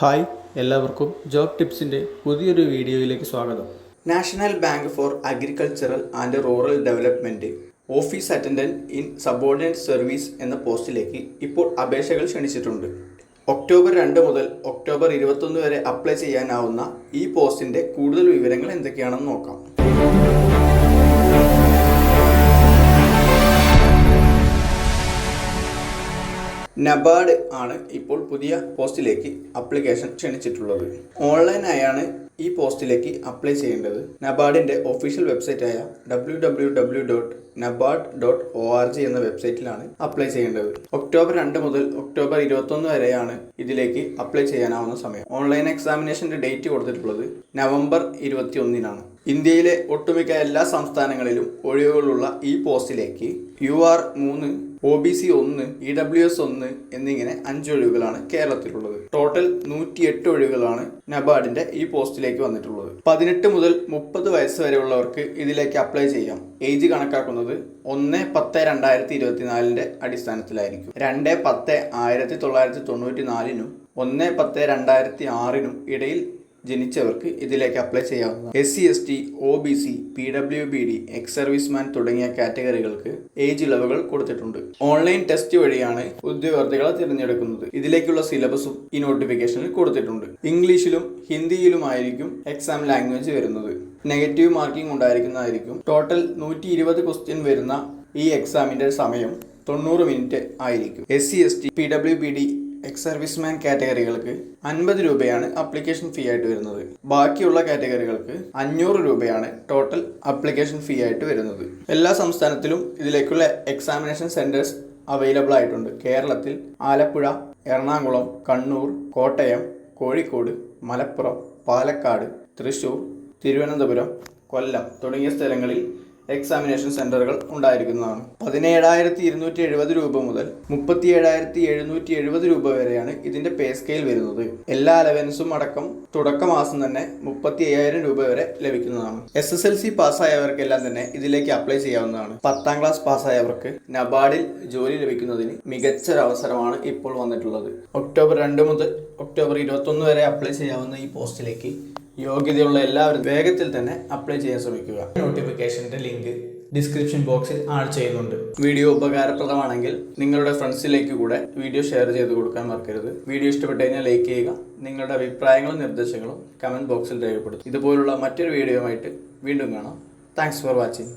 Hi എല്ലാവർക്കും job ടിപ്സിന്റെ പുതിയൊരു വീഡിയോയിലേക്ക് സ്വാഗതം. National bank for agricultural and rural development office attendant in subordinate service എന്ന പോസ്റ്റിലേക്ക് ഇപ്പോൾ അപേക്ഷകൾ ക്ഷണിച്ചിട്ടുണ്ട്. ഒക്ടോബർ രണ്ട് മുതൽ ഒക്ടോബർ ഇരുപത്തൊന്ന് വരെ അപ്ലൈ ചെയ്യാനാവുന്ന ഈ പോസ്റ്റിന്റെ കൂടുതൽ വിവരങ്ങൾ എന്തൊക്കെയാണെന്ന് നോക്കാം. നബാർഡ് ആണ് ഇപ്പോൾ പുതിയ പോസ്റ്റിലേക്ക് അപ്ലിക്കേഷൻ ക്ഷണിച്ചിട്ടുള്ളത്. ഓൺലൈനായാണ് ഈ പോസ്റ്റിലേക്ക് അപ്ലൈ ചെയ്യേണ്ടത്. നബാർഡിന്റെ official വെബ്സൈറ്റായ W dot NABARD dot O R G എന്ന വെബ്സൈറ്റിലാണ് അപ്ലൈ ചെയ്യേണ്ടത്. ഒക്ടോബർ രണ്ട് മുതൽ ഒക്ടോബർ ഇരുപത്തൊന്ന് വരെയാണ് ഇതിലേക്ക് അപ്ലൈ ചെയ്യാനാവുന്ന സമയം. ഓൺലൈൻ എക്സാമിനേഷന്റെ ഡേറ്റ് കൊടുത്തിട്ടുള്ളത് നവംബർ ഇരുപത്തി ഒന്നിനാണ് ഇന്ത്യയിലെ ഒട്ടുമിക്ക എല്ലാ സംസ്ഥാനങ്ങളിലും ഒഴിവുകളുള്ള ഈ പോസ്റ്റിലേക്ക് യു ആർ മൂന്ന് ഒ ബി സി ഒന്ന് ഇ ഡബ്ല്യു എസ് ഒന്ന് എന്നിങ്ങനെ അഞ്ച് ഒഴിവുകളാണ് കേരളത്തിലുള്ളത്. ടോട്ടൽ നൂറ്റിയെട്ട് ഒഴിവുകളാണ് നബാർഡിന്റെ ഈ പോസ്റ്റിലേക്ക് വന്നിട്ടുള്ളത്. പതിനെട്ട് മുതൽ മുപ്പത് വയസ്സ് വരെയുള്ളവർക്ക് ഇതിലേക്ക് അപ്ലൈ ചെയ്യാം. ഏജ് കണക്കാക്കുന്നത് ഒന്ന് പത്ത് രണ്ടായിരത്തി ഇരുപത്തിനാലിന്റെ അടിസ്ഥാനത്തിലായിരിക്കും. രണ്ട് പത്ത് ആയിരത്തി തൊള്ളായിരത്തി തൊണ്ണൂറ്റി നാലിനും ഒന്ന് പത്ത് രണ്ടായിരത്തി ആറിനും ഇടയിൽ ജനിച്ചവർക്ക് ഇതിലേക്ക് അപ്ലൈ ചെയ്യാവുന്ന S C S T O B C P W B D ex serviceman തുടങ്ങിയ കാറ്റഗറികൾക്ക് ഏജ് ഇളവുകൾ കൊടുത്തിട്ടുണ്ട്. ഓൺലൈൻ ടെസ്റ്റ് വഴിയാണ് ഉദ്യോഗാർത്ഥികളെ തിരഞ്ഞെടുക്കുന്നത്. ഇതിലേക്കുള്ള സിലബസും ഈ നോട്ടിഫിക്കേഷനിൽ കൊടുത്തിട്ടുണ്ട്. ഇംഗ്ലീഷിലും ഹിന്ദിയിലുമായിരിക്കും എക്സാം ലാംഗ്വേജ് വരുന്നത്. നെഗറ്റീവ് മാർക്കിംഗ് ഉണ്ടായിരിക്കുന്നതായിരിക്കും. ടോട്ടൽ നൂറ്റി ഇരുപത് ക്വസ്റ്റ്യൻ വരുന്ന ഈ എക്സാമിന്റെ സമയം തൊണ്ണൂറ് മിനിറ്റ് ആയിരിക്കും. S C S T P W B D ex serviceman കാറ്റഗറികൾക്ക് അൻപത് രൂപയാണ് അപ്ലിക്കേഷൻ ഫീ ആയിട്ട് വരുന്നത്. ബാക്കിയുള്ള കാറ്റഗറികൾക്ക് അഞ്ഞൂറ് രൂപയാണ് ടോട്ടൽ അപ്ലിക്കേഷൻ ഫീ ആയിട്ട് വരുന്നത്. എല്ലാ സംസ്ഥാനത്തിലും ഇതിലേക്കുള്ള എക്സാമിനേഷൻ സെന്റേഴ്സ് അവൈലബിൾ ആയിട്ടുണ്ട്. കേരളത്തിൽ ആലപ്പുഴ എറണാകുളം കണ്ണൂർ കോട്ടയം കോഴിക്കോട് മലപ്പുറം പാലക്കാട് തൃശൂർ തിരുവനന്തപുരം കൊല്ലം തുടങ്ങിയ സ്ഥലങ്ങളിൽ എക്സാമിനേഷൻ സെന്ററുകൾ ഉണ്ടായിരിക്കുന്നതാണ്. പതിനേഴായിരത്തി ഇരുന്നൂറ്റി എഴുപത് രൂപ മുതൽ മുപ്പത്തി ഏഴായിരത്തി എഴുന്നൂറ്റി എഴുപത് രൂപ വരെയാണ് ഇതിന്റെ പേ സ്കെയിൽ വരുന്നത്. എല്ലാ അലവൻസും അടക്കം തുടക്ക മാസം തന്നെ മുപ്പത്തി അയ്യായിരം രൂപ വരെ ലഭിക്കുന്നതാണ്. എസ് എസ് എൽ സി പാസ്സായവർക്കെല്ലാം തന്നെ ഇതിലേക്ക് അപ്ലൈ ചെയ്യാവുന്നതാണ്. പത്താം ക്ലാസ് പാസ്സായവർക്ക് നബാർഡിൽ ജോലി ലഭിക്കുന്നതിന് മികച്ച അവസരമാണ് ഇപ്പോൾ വന്നിട്ടുള്ളത്. ഒക്ടോബർ രണ്ട് മുതൽ ഒക്ടോബർ ഇരുപത്തൊന്ന് വരെ അപ്ലൈ ചെയ്യാവുന്ന ഈ പോസ്റ്റിലേക്ക് യോഗ്യതയുള്ള എല്ലാവരും വേഗത്തിൽ തന്നെ അപ്ലൈ ചെയ്യാൻ ശ്രമിക്കുക. നോട്ടിഫിക്കേഷന്റെ ലിങ്ക് ഡിസ്ക്രിപ്ഷൻ ബോക്സിൽ ആഡ് ചെയ്യുന്നുണ്ട്. വീഡിയോ ഉപകാരപ്രദമാണെങ്കിൽ നിങ്ങളുടെ ഫ്രണ്ട്സിലേക്ക് കൂടെ വീഡിയോ ഷെയർ ചെയ്ത് കൊടുക്കാൻ മറക്കരുത്. വീഡിയോ ഇഷ്ടപ്പെട്ടു കഴിഞ്ഞാൽ ലൈക്ക് ചെയ്യുക. നിങ്ങളുടെ അഭിപ്രായങ്ങളും നിർദ്ദേശങ്ങളും കമന്റ് ബോക്സിൽ രേഖപ്പെടുത്തും. ഇതുപോലുള്ള മറ്റൊരു വീഡിയോയുമായിട്ട് വീണ്ടും കാണാം. Thanks for watching